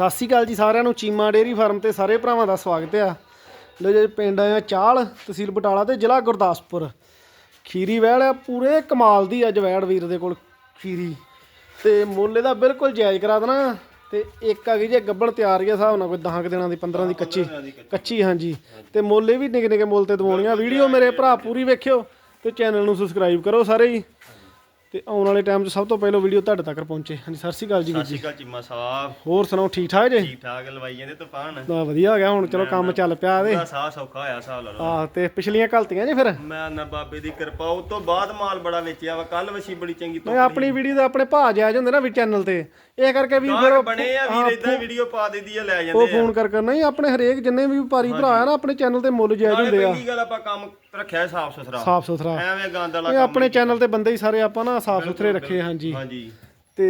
ਸਤਿ ਸ਼੍ਰੀ ਅਕਾਲ ਜੀ ਸਾਰਿਆਂ ਨੂੰ ਚੀਮਾ ਡੇਅਰੀ ਫਾਰਮ ਤੇ ਸਾਰੇ ਭਰਾਵਾਂ ਦਾ ਸਵਾਗਤ ਆ ਲੋ ਜੀ ਪਿੰਡ ਆਇਆ ਚਾਲ ਤਹਿਸੀਲ ਬਟਾਲਾ ਤੇ ਜ਼ਿਲ੍ਹਾ ਗੁਰਦਾਸਪੁਰ। ਖੀਰੀ ਵੈੜ ਆ ਪੂਰੇ ਕਮਾਲ ਦੀ ਅੱਜ ਵੈੜ ਵੀਰ ਦੇ ਕੋਲ ਖੀਰੀ। ਤੇ ਮੁੱਲ ਇਹਦਾ ਬਿਲਕੁਲ ਜਾਇਜ਼ ਕਰਾ ਦੇਣਾ। ਤੇ ਇੱਕ ਆ ਗਈ ਜੇ ਗੱਬਣ ਤਿਆਰ ਗਿਆ ਹਿਸਾਬ ਨਾਲ ਕੋਈ 10 ਦਿਨਾਂ ਦੀ 15 ਦੀ ਕੱਚੀ। ਕੱਚੀ। ਹਾਂਜੀ। ਤੇ ਮੁੱਲ ਇਹ ਵੀ ਨਿੱਕੇ ਨਿੱਕੇ ਮੁੱਲ ਤੇ ਦਵਾਉਣੀਆਂ। ਵੀਡੀਓ ਮੇਰੇ ਭਰਾ ਪੂਰੀ ਵੇਖਿਓ ਤੇ ਚੈਨਲ ਨੂੰ ਸਬਸਕ੍ਰਾਈਬ ਕਰੋ ਸਾਰੇ ਹੀ। ਤੇ ਆਉਣ ਵਾਲੇ ਟਾਈਮ 'ਚ ਸਭ ਤੋਂ ਪਹਿਲਾਂ ਵੀਡੀਓ ਤੁਹਾਡੇ ਤੱਕ ਪਹੁੰਚੇ। ਹਾਂਜੀ ਸਤਿ ਸ਼੍ਰੀ ਅਕਾਲ ਜੀ ਵੀਰ ਸਤਿ ਸ਼੍ਰੀ ਅਕਾਲ ਚੀਮਾ ਸਾਹਿਬ ਹੋਰ ਸੁਣਾਓ ਠੀਕ ਠਾਕ ਜੇ? ਠੀਕ ਠਾਕ ਲਵਾਈ ਜਾਂਦੇ ਤੂਫਾਨ? ਤਾਂ ਵਧੀਆ ਹੋ ਗਿਆ ਹੁਣ ਚਲੋ ਕੰਮ ਚੱਲ ਪਿਆ ਇਹਦੇ ਸਾਹ ਸੌਖਾ ਹੋਇਆ ਸਾਹ ਲਾ ਲਓ। ਆਹ ਤੇ ਪਿਛਲੀਆਂ ਘਲਤੀਆਂ ਜੇ ਫਿਰ? ਮੈਂ ਨਾ ਬਾਬੇ ਦੀ ਕਿਰਪਾ ਉਸ ਤੋਂ ਬਾਅਦ ਮਾਲ ਬੜਾ ਵੇਚਿਆ ਵਾ ਕੱਲ ਵਸ਼ੀ ਬੜੀ ਚੰਗੀ ਮੈਂ ਆਪਣੀ ਵੀਡੀਓ ਦਾ ਆਪਣੇ ਭਾਅ ਜਾਇਜ਼ ਹੁੰਦੇ ਨਾ ਵੀ ਚੈਨਲ ਤੇ। ਇਹ ਕਰਕੇ ਵੀ ਫਿਰ ਬਣੇ ਆ ਵੀਰ ਇਦਾਂ ਵੀਡੀਓ ਪਾ ਦਿੰਦੀ ਆ ਲੈ ਉਹ ਜਾਂਦੇ ਆ। ਫੋਨ ਕਰ ਕਰ ਨਹੀਂ ਆਪਣੇ ਹਰੇਕ ਜਿੰਨੇ ਵੀ ਵਪਾਰੀ ਭਰਾ ਆ ਨਾ ਆਪਣੇ ਚੈਨਲ ਤੇ ਮੁੱਲ ਜਾਇਜ਼ ਹੁੰਦੇ ਆ। ਪਹਿਲੀ ਗੱਲ ਆਪਾਂ ਕੰਮ ਰੱਖਿਆ ਸਾਫ਼ ਸੁਥਰਾ। ਸਾਫ਼ ਸੁਥਰਾ। ਐਵੇਂ ਗੰਦ ਵਾਲਾ ਇਹ ਕੰਮ ਆਪਣੇ ਚੈਨਲ ਤੇ ਬੰਦੇ ਹੀ ਸਾਰੇ ਆਪਾਂ ਨਾ ਸਾਫ਼ ਸੁਥਰੇ ਰੱਖੇ ਹਾਂਜੀ। ਹਾਂਜੀ। ਤੇ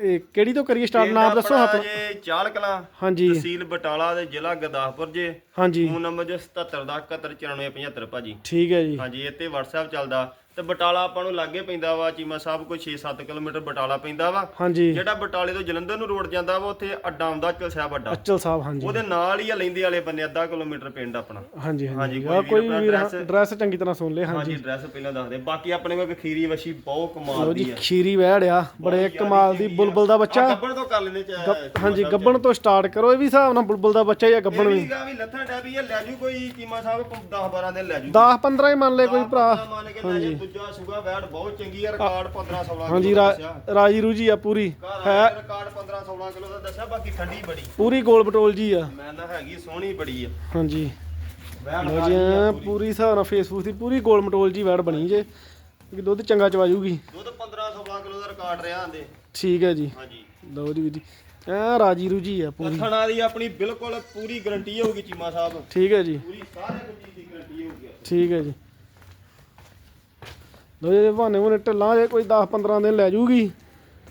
ਇਹ ਕਿਹੜੀ ਤੋਂ ਕਰੀਏ ਸਟਾਰਟ ਨਾਮ ਦੱਸੋ ਆਪਣਾ ਆਪਾਂ ਜੇ ਚਾਲ ਕਲਾਂ ਹਾਂਜੀ। ਤਹਿਸੀਲ ਬਟਾਲਾ ਦੇ ਜ਼ਿਲ੍ਹਾ ਗੁਰਦਾਸਪੁਰ ਜੇ। ਹਾਂਜੀ। ਫੋਨ ਨੰਬਰ ਜੇ 77 ਦਾ 719475 ਭਾਜੀ। ਠੀਕ ਹੈ ਜੀ। ਹਾਂਜੀ ਤੇ WhatsApp ਚੱਲਦਾ। ਤੇ ਬਟਾਲਾ ਆਪਾਂ ਨੂੰ ਲਾਗੇ ਪੈਂਦਾ ਵਾ ਚੀਮਾ ਸਾਹਿਬ ਕੋਈ 6-7 ਕਿਲੋਮੀਟਰ ਬਟਾਲਾ ਪੈਂਦਾ ਵਾ। ਹਾਂਜੀ। ਜਿਹੜਾ ਬਟਾਲੇ ਤੋਂ ਜਲੰਧਰ ਨੂੰ ਰੋਡ ਜਾਂਦਾ ਵਾ ਉੱਥੇ ਅੱਡਾ ਆਉਂਦਾ ਚਲ ਸਾਹਿਬ ਅੱਡਾ। ਅਚਲ ਸਾਹਿਬ ਹਾਂਜੀ। ਉਹਦੇ ਨਾਲ ਹੀ ਆ ਲੈਂਦੇ ਵਾਲੇ ਬੰਨੇ ਅੱਧਾ ਕਿਲੋਮੀਟਰ ਪਿੰਡ ਆਪਣਾ। ਹਾਂਜੀ ਹਾਂਜੀ। ਹਾਂਜੀ, ਕੋਈ ਆਪਣਾ ਐਡਰੈਸ ਚੰਗੀ ਤਰ੍ਹਾਂ ਸੁਣ ਲੈ ਹਾਂਜੀ। ਹਾਂਜੀ ਐਡਰੈਸ ਪਹਿਲਾਂ ਦੱਸ ਦੇ। ਬਾਕੀ ਆਪਣੇ ਕੋਲ ਖੀਰੀ ਵਸ਼ੀ ਬਹੁਤ ਕਮਾਲ ਦੀ ਆ। ਖੀਰੀ ਵਹਿੜ ਆ ਬੜੇ ਕਮਾਲ ਦੀ ਬੁਲਬੁਲ ਦਾ ਬੱਚਾ। ਗੱਬਣ ਤੋਂ ਕਰ ਲੈਂਦੇ ਚ ਹਾਂਜੀ ਗੱਬਣ ਤੋਂ ਸਟਾਰਟ ਕਰੋ ਇਹ ਵੀ ਹਿਸਾਬ ਨਾਲ ਬੁਲਬੁਲ ਦਾ ਬੱਚਾ ਹੀ ਆ ਗੱਬਣ ਵੀ। ਵੀ ਵੀ ਲੱਥਾਂ ਡੈ ਵੀ ਇਹ ਲੈ ਜੂ ਕੋਈ ਚੀਮਾ ਸਾਹਿਬ 10 12 ਦਿਨ ਲੈ ਜੂ। 10 15 ਹੀ ਮੰਨ ਲੈ ਕੋਈ ਭਰਾ। ਮੰਨ ਕੇ ਲੈ ਜਾ ਦੂਜਾ ਸੂਗਾ ਵੈੜ ਬਹੁਤ ਚੰਗੀ ਆ ਰਿਕਾਰਡ 15 16 ਹਾਂਜੀ ਰਾ- ਰਾਜੀ ਰੂਜੀ ਆ ਪੂਰੀ। ਹੈ ਰਿਕਾਰਡ 15 16 ਕਿਲੋ ਦਾ ਦੱਸਿਆ ਬਾਕੀ ਠੰਡੀ ਬੜੀ। ਪੂਰੀ ਗੋਲ ਬਟੋਲ ਜੀ ਆ। ਮੈਂ ਨਾ ਹੈਗੀ ਸੋਹਣੀ ਬੜੀ ਆ। ਹਾਂਜੀ। ਵੈੜ ਲਓ ਜੀ ਐਂ ਪੂਰੀ। ਹਿਸਾਬ ਨਾਲ ਫੇਸਬੁੱਕ ਦੀ ਪੂਰੀ ਗੋਲ ਮਟੋਲ ਜੀ ਵੈੜ ਬਣੀ ਜੇ। ਕਿ ਦੁੱਧ ਚੰਗਾ ਚਵਾ ਜੂਗੀ ਦੁੱਧ 15 16 ਕਿਲੋ ਦਾ ਰਿਕਾਰਡ ਰਿਹਾ ਆਂਦੇ ਠੀਕ ਹੈ ਜੀ। ਹਾਂਜੀ। ਲਓ ਜੀ ਵੀਰ ਜੀ ਐ ਰਾਜੀ ਰੂਜੀ ਆ ਪੂਰੀ। ਲੱਖਣਾ ਦੀ ਆਪਣੀ ਬਿਲਕੁਲ ਪੂਰੀ ਗਾਰੰਟੀ ਹੋਊਗੀ ਚੀਮਾ ਸਾਹਿਬ। ਠੀਕ ਹੈ ਜੀ। ਪੂਰੀ ਸਾਰੇ ਕੁਝ ਦੀ ਗਾਰੰਟੀ ਹੋਊਗੀ। ਠੀਕ ਹੈ ਜੀ। ਲਓ ਜੀ ਬਹਾਨੇ ਬੁਨੇ ਢਿੱਲਾਂ ਜੇ ਕੋਈ 10 15 ਦਿਨ ਲੈ ਜੂਗੀ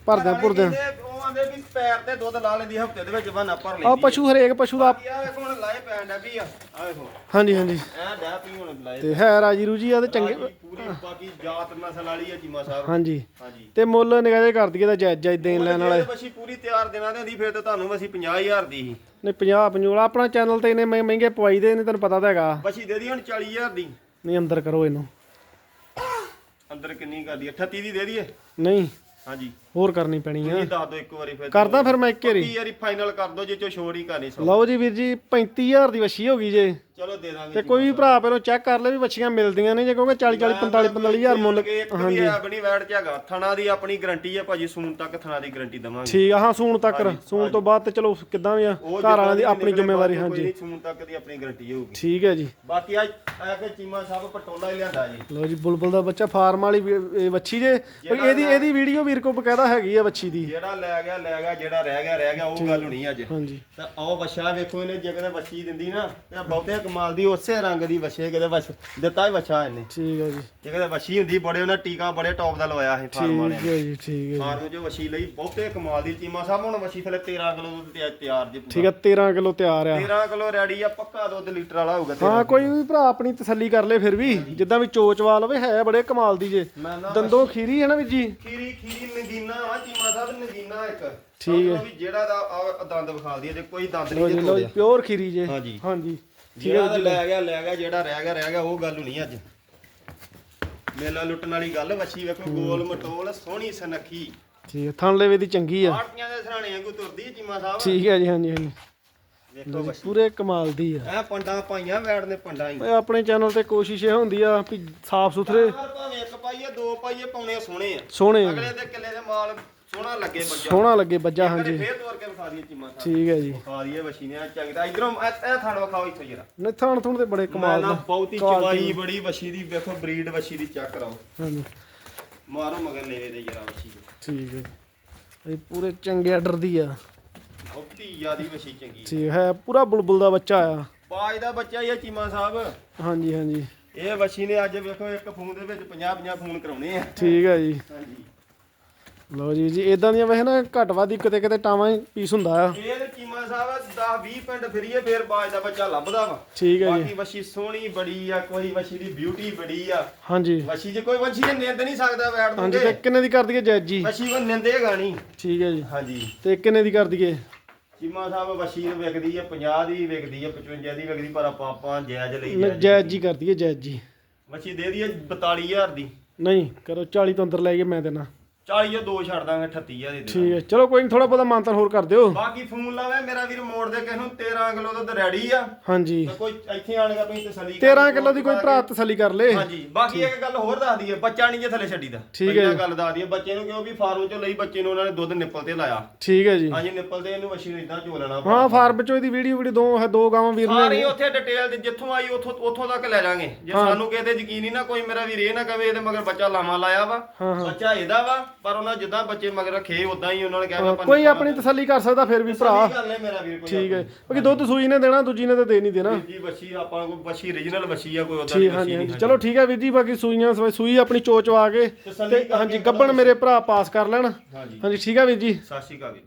ਭਰਦਿਆਂ ਭੁਰਦਿਆਂ ਕਹਿੰਦੇ ਉਹ ਆਂਦੇ ਵੀ ਪੈਰ ਤੇ ਦੁੱਧ ਲਾ ਲੈਂਦੀ ਹਫ਼ਤੇ ਦੇ ਵਿੱਚ ਬਹਾਨਾ ਭਰ ਆ। ਪਸ਼ੂ ਹਰੇਕ ਪਸ਼ੂ ਦਾ ਆ ਵੇਖੋ ਹੁਣ ਲਾਏ ਪੈਣ ਡੈ ਵੀ ਆ। ਆ ਵੇਖੋ। ਹਾਂਜੀ ਹਾਂਜੀ। ਐ ਡੈ ਪੀ ਹੁਣ ਲਾਏ ਤੇ ਹੈ ਰਾਜੀ ਰੂਜੀ ਆ ਤੇ ਚੰਗੇ ਪੂਰੀ ਬਾਕੀ ਜਾਤ ਨਸਲ ਵਾਲੀ ਆ ਚੀਮਾ ਸਾਹਿਬ। ਹਾਂਜੀ। ਹਾਂਜੀ। ਤੇ ਮੁੱਲ ਨਿਗਾਹ ਕਰ ਦਈਏ ਤਾਂ ਜਾਇਜ਼ ਜਾਇਜ਼ ਦੇਣ ਲੈਣ ਵਾਲਾ। ਵਸ਼ੀ ਪੂਰੀ ਤਿਆਰ ਹੁੰਦੀ ਫਿਰ ਤਾਂ ਤੁਹਾਨੂੰ ਵਸ਼ੀ 50000 ਦੀ ਸੀ। ਨਹੀਂ 50 ਪੰਜੋਲਾ ਆਪਣਾ ਚੈਨਲ ਤੇ ਇਹਨੇ ਮਹਿ- ਮਹਿੰਗੇ ਪਵਾਈ ਦੇ ਨੇ ਤੈਨੂੰ ਪਤਾ ਤਾਂ ਹੈਗਾ। ਵਸ਼ੀ ਦੇ ਦੀ ਹੁਣ 40000 ਦੀ। ਨਹੀਂ ਅੰਦਰ ਕਰੋ ਇਹਨੂੰ। ਅੰਦਰ ਕਿੰਨੀ ਕਰਦੀ 38 ਦੀ ਦੇ ਦਈਏ? ਨਹੀਂ। ਹਾਂਜੀ। ਹੋਰ ਕਰਨੀ ਪੈਣੀ ਆ। ਇਹ ਦੱਸ ਦਿਓ ਇੱਕ ਵਾਰੀ ਫਿਰ। ਕਰਦਾ ਫਿਰ ਮੈਂ ਇੱਕ ਵਾਰੀ। ਕੀ ਯਾਰੀ ਫਾਈਨਲ ਕਰ ਦਿਓ ਜੇ ਚੋ ਸ਼ੋਰ ਹੀ ਕਰਨੀ ਸੋ ਲਓ ਜੀ ਵੀਰ ਜੀ 35000 ਦੀ ਵੱਛੀ ਹੋ ਗਈ ਜੇ। ਚਲੋ ਦੇ ਦਾਂਗੇ ਤੇ ਕੋਈ ਵੀ ਭਰਾ ਪਹਿਲਾਂ ਚੈੱਕ ਕਰ ਲੈ ਵੀ ਵੱਛੀਆਂ ਮਿਲਦੀਆਂ ਨੇ ਜੇ ਕਹੋਗੇ 40 40 45 45000 ਮੁੱਲ ਇੱਕ ਵੀ ਹੈ ਬਣੀ ਵੈੜ ਚ ਹੈਗਾ। ਥਣਾ ਦੀ ਆਪਣੀ ਗਾਰੰਟੀ ਹੈ ਭਾਜੀ ਸੂਨ ਤੱਕ ਥਣਾ ਦੀ ਗਾਰੰਟੀ ਦਵਾਂਗੇ। ਠੀਕ ਆ ਹਾਂ ਸੂਣ ਤੱਕ। ਸੂਣ ਤੋਂ ਬਾਅਦ ਤੇ ਚਲੋ ਕਿੱਦਾਂ ਵੀ ਆ ਘਰ ਵਾਲਿਆਂ ਦੀ ਆਪਣੀ ਜ਼ਿੰਮੇਵਾਰੀ ਹਾਂਜੀ। ਸੂਨ ਤੱਕ ਦੀ ਆਪਣੀ ਗਾਰੰਟੀ ਹੋਊਗੀ। ਠੀਕ ਹੈ ਜੀ। ਬਾਕੀ ਆ ਆ ਕੇ ਚੀਮਾ ਸਾਹਿਬ ਪਟੋਲਾ ਹੀ ਲਿਆਂਦਾ ਜੀ। ਲਓ ਜੀ ਬੁਲਬੁਲ ਦਾ ਬੱਚਾ ਫਾਰਮ ਵਾਲੀ ਵੱਛੀ ਜੇ। ਇਹਦੀ ਇਹਦੀ ਵੀਡੀਓ ਵੀਰ ਕੋ ਬਕਾਇਦਾ ਹੈਗੀ ਆ ਵੱਛੀ ਦੀ? ਜਿਹੜਾ ਲੈ ਗਿਆ ਲੈ ਗਿਆ ਜਿਹੜਾ ਰਹਿ ਗਿਆ ਰਹਿ ਗਿਆ ਉਹ ਗੱਲ ਹੋਣੀ ਅੱਜ। ਹਾਂਜੀ। ਤਾਂ ਆਹ ਵਛਾ ਵੇਖੋ ਇਹਨੇ ਜੇ ਕਿਤੇ ਵੱਛੀ ਦਿੰਦੀ ਨਾ ਤੇ ਬਹੁਤੇ ਕਮਾਲ ਦੀ ਉਸੇ ਰੰਗ ਦੀ ਵਛੇ ਕਿਤੇ ਵਛ ਦਿੱਤਾ ਹੀ ਵਛਾ ਇਹਨੇ। ਠੀਕ ਹੈ ਜੀ। ਜੇ ਕਿਤੇ ਵਛੀ ਹੁੰਦੀ ਬੜੇ ਉਹਨਾਂ ਟੀਕਾ ਬੜੇ ਟੌਪ ਦਾ ਲਵਾਇਆ ਸੀ ਫਾਰਮ ਵਾਲਿਆਂ ਠੀਕ ਹੈ ਜੀ ਠੀਕ ਹੈ ਜੀ। ਫਾਰਮ ਜੋ ਵਛੀ ਲਈ ਬਹੁਤੇ ਕਮਾਲ ਦੀ ਚੀਮਾ ਸਾਹਿਬ ਹੁਣ ਵਛੀ ਥਲੇ 13 ਕਿਲੋ ਦੁੱਧ ਤਿਆ- ਤਿਆਰ ਜੀ ਠੀਕ ਹੈ 13 ਕਿਲੋ ਤਿਆਰ ਆ। 13 ਕਿਲੋ ਰੈਡੀ ਆ ਪੱਕਾ ਦੁੱਧ ਲੀਟਰ ਵਾਲਾ ਹੋਊਗਾ ਤੇਰਾ। ਹਾਂ ਕੋਈ ਵੀ ਭਰਾ ਆਪਣੀ ਤਸੱਲੀ ਕਰ ਲੇ ਫਿਰ ਵੀ ਜਿੱਦਾਂ ਵੀ ਚੋਚਵਾ ਲਵੇ ਹੈ ਬੜੇ ਕਮਾਲ ਦੀ ਜੇ। ਮੈਂ ਨਾ ਦੰਦੋਂ ਖੀਰੀ ਹੈ ਨਾ ਵੀਰ ਜੀ? ਖੀਰੀ ਖੀਰੀ ਨਗੀਨਾ ਆ ਚੀਮਾ ਸਾਹਿਬ ਨਗੀਨਾ ਇੱਕ। ਠੀਕ ਹੈ। ਵੀ ਜਿਹੜਾ ਦਾ ਆਹ ਦੰਦ ਵਿਖਾਲਦੀ ਹੈ ਜੇ ਕੋਈ ਦੰਦ ਨਹੀਂ ਜੀ ਜੇ ਜੀ ਤੋੜਿਆ। ਪਿਓਰ ਖੀਰੀ ਜੇ। ਹਾਂਜੀ। ਹਾਂਜੀ। ਜਿਹੜਾ ਤਾਂ ਲੈ ਗਿਆ ਲੈ ਗਿਆ ਜਿਹੜਾ ਰਹਿ ਗਿਆ ਰਹਿ ਗਿਆ ਉਹ ਗੱਲ ਨਹੀਂ ਅੱਜ। ਮੇਲਾ ਲੁੱਟਣ ਵਾਲੀ ਗੱਲ ਵੱਛੀ ਵੇਖੋ ਗੋਲ ਮਟੋਲ ਸੋਹਣੀ ਸਨਖੀ। ਠੀਕ ਹੈ ਥਣ ਲੈਵੇ ਦੀ ਚੰਗੀ ਆ। ਆਟੀਆਂ ਦੇ ਸਰਾਣੇ ਵਾਂਗੂ ਤੁਰਦੀ ਹੈ ਚੀਮਾ ਸਾਹਿਬ। ਠੀਕ ਹੈ ਜੀ ਹਾਂਜੀ ਹਾਂਜੀ। ਵੇਖੋ ਜੀ, ਪੂਰੇ ਕਮਾਲ ਦੀ ਆ। ਐ ਪੰਡਾਂ ਪਾਈਆਂ ਵੈੜ ਨੇ ਪੰਡਾਂ ਹੀ। ਓਏ ਆਪਣੇ ਚੈਨਲ ਤੇ ਕੋਸ਼ਿਸ਼ ਇਹ ਹੁੰਦੀ ਆ ਵੀ ਸਾਫ਼ ਸੁਥਰੇ ਪਰ ਪਾਈਏ ਦੋ ਪਾਈਏ ਪਾਉਣੇ ਸੋਹਣੇ ਆ। ਸੋਹਣੇ ਆ। ਅਗਲੇ ਦੇ ਕਿੱਲੇ ਦੇ ਮਾਲ ਸੋਹਣਾ ਲੱਗੇ ਬੱਜਾ। ਸੋਹਣਾ ਲੱਗੇ ਬੱਜਾ ਹਾਂਜੀ। ਫੇਰ ਤੋਰ ਕੇ ਵਿਖਾ ਦਈਏ ਚੀਮਾ ਸਾਹਿਬ ਠੀਕ ਹੈ ਜੀ। ਵਿਖਾ ਦਈਏ ਵਛੀ ਨੇ ਚੰਗਦਾ ਇਧਰੋਂ ਇਹ ਥਾੜ ਵਿਖਾਓ ਇੱਥੋਂ ਜਰਾ। ਨਹੀਂ ਥਣ ਥੁਣ ਤੇ ਬੜੇ ਕਮਾਲ ਨਾ ਦਾ ਬਹੁਤੀ ਚਵਾਈ ਬੜੀ ਵਛੀ ਦੀ ਵੇਖੋ ਬਰੀਡ ਵਛੀ ਦੀ ਚੈੱਕ ਕਰਾਓ ਹਾਂਜੀ। ਮਾਰੋ ਮਗਰ ਲੈਵੇ ਦੇ ਜਰਾ ਦੀ। ਠੀਕ ਹੈ। ਇਹ ਪੂਰੇ ਚੰਗੇ ਆਰਡਰ ਦੀ ਆ। ਬਹੁਤੀ ਜ਼ਿਆਦੀ ਵਛੀ ਚੰਗੀ ਠੀਕ ਹੈ ਪੂਰਾ ਬੁਲਬੁਲ ਦਾ ਬੱਚਾ ਆ। ਬਾਜ ਦਾ ਬੱਚਾ ਹੀ ਆ ਚੀਮਾ ਸਾਹਿਬ। ਹਾਂਜੀ ਹਾਂਜੀ। ਇਹ ਵਛੀ ਨੇ ਅੱਜ ਵੇਖੋ ਇੱਕ ਫੋਨ ਦੇ ਵਿੱਚ 50 50 ਫੋਨ ਕਰਾਉਣੇ ਆ। ਠੀਕ ਹੈ ਜੀ। ਹਾਂਜੀ। ਲਓ ਜੀ ਜੀ ਇਦਾਂ ਦੀਆਂ ਵੈਸੇ ਨਾ ਘੱਟ ਵੱਧ ਹੀ ਕਿਤੇ ਕਿਤੇ ਟਾਵਾਂ ਹੀ ਪੀਸ ਹੁੰਦਾ ਆ। ਇਹ ਚੀਮਾ ਸਾਹਿਬ 10 20 ਪਿੰਡ ਫਿਰੀਏ ਫੇਰ ਬਾਜ ਦਾ ਬੱਚਾ ਲੱਭਦਾ ਵਾ। ਠੀਕ ਹੈ ਜੀ। ਬਾਕੀ ਵਛੀ ਸੋਹਣੀ ਬੜੀ ਆ ਕੋਈ ਵਛੀ ਦੀ ਬਿਊਟੀ ਬੜੀ ਆ। ਹਾਂਜੀ। ਵਛੀ ਜੇ ਕੋਈ ਵਛੀ ਨੇ ਨਿੰਦ ਨਹੀਂ ਸਕਦਾ ਵੈੜ ਹਾਂਜੀ ਤੇ ਕਿੰਨੇ ਦੀ ਕਰ ਦਈਏ ਜੈਜ ਜੀ? ਵਛੀ ਨਿੰਦੇਗਾ ਨਹੀਂ ਠੀਕ ਹੈ ਜੀ। ਹਾਂਜੀ। ਤੇ ਕਿੰਨੇ ਦੀ ਕਰ ਦਈਏ? ਚੀਮਾ ਸਾਹਿਬ ਵਸ਼ੀ ਨੂੰ ਵਿਕਦੀ ਆ 50 ਦੀ ਵਿਕਦੀ ਆ 55 ਦੀ ਵਿਕਦੀ ਪਰ ਆਪਾਂ ਆਪਾਂ ਜਾਇਜ਼ ਲਈ ਨ- ਜਾਇਜ਼ ਜੀ ਕਰਦੀ ਹੈ ਜਾਇਜ਼ ਜੀ। ਵਸ਼ੀ ਦੇ ਦੀ 42000 ਦੀ। ਨਹੀਂ ਕਰੋ 40 ਤੋਂ ਅੰਦਰ ਲੈ ਕੇ ਮੈਂ ਦੇਣਾ। 40 ਜਾਂ ਦੋ ਛੱਡ ਦਾਂਗੇ 38000 ਦੀ ਦੇ ਠੀਕ ਹੈ। ਚਲੋ ਕੋਈ ਨਹੀਂ ਥੋੜਾ ਬਹੁਤਾ ਮਾਨਤਨ ਹੋਰ ਕਰ ਦਿਓ। ਬਾਕੀ ਫੋਨ ਲਾਵੇ ਮੇਰਾ ਵੀਰ ਮੋੜ ਦੇ ਕਿਸ ਨੂੰ 13 ਕਿਲੋ ਦੁੱਧ ਰੈਡੀ ਆ। ਹਾਂਜੀ। ਤੇ ਕੋਈ ਇੱਥੇ ਆਣਗਾ ਤੁਸੀਂ ਤਸੱਲੀ ਕਰ 13 ਕਿਲੋ ਦੀ ਕੋਈ ਭਰਾ ਤਸੱਲੀ ਕਰ ਲੇ। ਹਾਂਜੀ ਬਾਕੀ ਇੱਕ ਗੱਲ ਹੋਰ ਦੱਸ ਦਈਏ ਬੱਚਾ ਨਹੀਂ ਜੇ ਥੱਲੇ ਛੱਡੀਦਾ ਠੀਕ ਹੈ। ਗੱਲ ਦੱਸ ਦਈਏ ਬੱਚੇ ਨੂੰ ਕਿਉਂ ਵੀ ਫਾਰਮ ਚੋਂ ਲਈ ਬੱਚੇ ਨੂੰ ਉਹਨਾਂ ਨੇ ਦੁੱਧ ਨਿੱਪਲ ਤੇ ਲਾਇਆ। ਠੀਕ ਹੈ ਜੀ। ਹਾਂਜੀ ਨਿੱਪਲ ਤੇ ਇਹਨੂੰ ਨੂੰ ਇਦਾਂ ਚੋਲਣਾ ਹਾਂ ਫਾਰਮ ਚੋਂ ਇਹਦੀ ਵੀਡੀਓ ਵੀਡੀਓ ਦੋ ਦੋ ਗਾਵਾਂ ਵੀਰ ਨੇ। ਸਾਰੀ ਉੱਥੇ ਡਿਟੇਲ ਜਿੱਥੋਂ ਆਈ ਉੱਥੋਂ ਉੱਥੋਂ ਤੱਕ ਲੈ ਜਾਾਂਗੇ। ਜੇ ਸਾਨੂੰ ਕਿਤੇ ਯਕੀਨ ਨਹੀਂ ਨਾ ਕੋਈ ਮੇਰਾ ਵੀਰ ਇਹ ਨਾ ਕਵੇ ਇਹਦੇ ਮਗਰ ਬੱਚਾ ਲਾਮਾ ਲਾਇਆ ਵਾ। ਹਾਂ, ਹਾਂ। ਬੱਚਾ ਇਹਦਾ ਵਾ। ਪਰ ਉਹਨਾਂ ਜਿੱਦਾਂ ਬੱਚੇ ਮਗਰ ਰੱਖੇ ਉਦਾਂ ਹੀ ਉਹਨਾਂ ਨੇ ਕਿਹਾ ਵੀ ਆਪਾਂ ਕੋਈ ਆਪਣੀ ਤਸੱਲੀ ਕਰ ਸਕਦਾ ਫਿਰ ਵੀ ਭਰਾ। ਸਹੀ ਗੱਲ ਹੈ ਮੇਰਾ ਵੀਰ ਕੋਈ ਠੀਕ ਹੈ। ਕਿਉਂਕਿ ਦੁੱਧ ਸੂਈ ਨੇ ਦੇਣਾ ਦੂਜੀ ਨੇ ਤਾਂ ਦੇ ਨਹੀਂ ਦੇਣਾ। ਜੀ ਬੱਚੀ ਆਪਾਂ ਕੋਈ ਬੱਚੀ origignal ਬੱਚੀ ਆ ਕੋਈ ਉਦਾਂ ਦੀ ਠੀਕ ਬੱਚੀ ਹਾਂਜੀ ਨਹੀਂ ਚਲੋ ਠੀਕ ਹੈ ਵੀਰ ਜੀ ਬਾਕੀ ਸੂਈਆਂ ਸੂਈ- ਸੂਈ ਆਪਣੀ ਚੋਚ ਆ ਕੇ ਤਸੱਲੀ ਤੇ ਕਰਕੇ ਹਾਂਜੀ ਗੱਬਣ ਮੇਰੇ ਭਰਾ ਪਾਸ ਕਰ ਲੈਣ। ਹਾਂਜੀ। ਹਾਂਜੀ ਠੀਕ ਹੈ ਵੀਰ ਜੀ। ਸਤਿ ਸ਼੍ਰੀ ਅਕਾਲ ਵੀਰ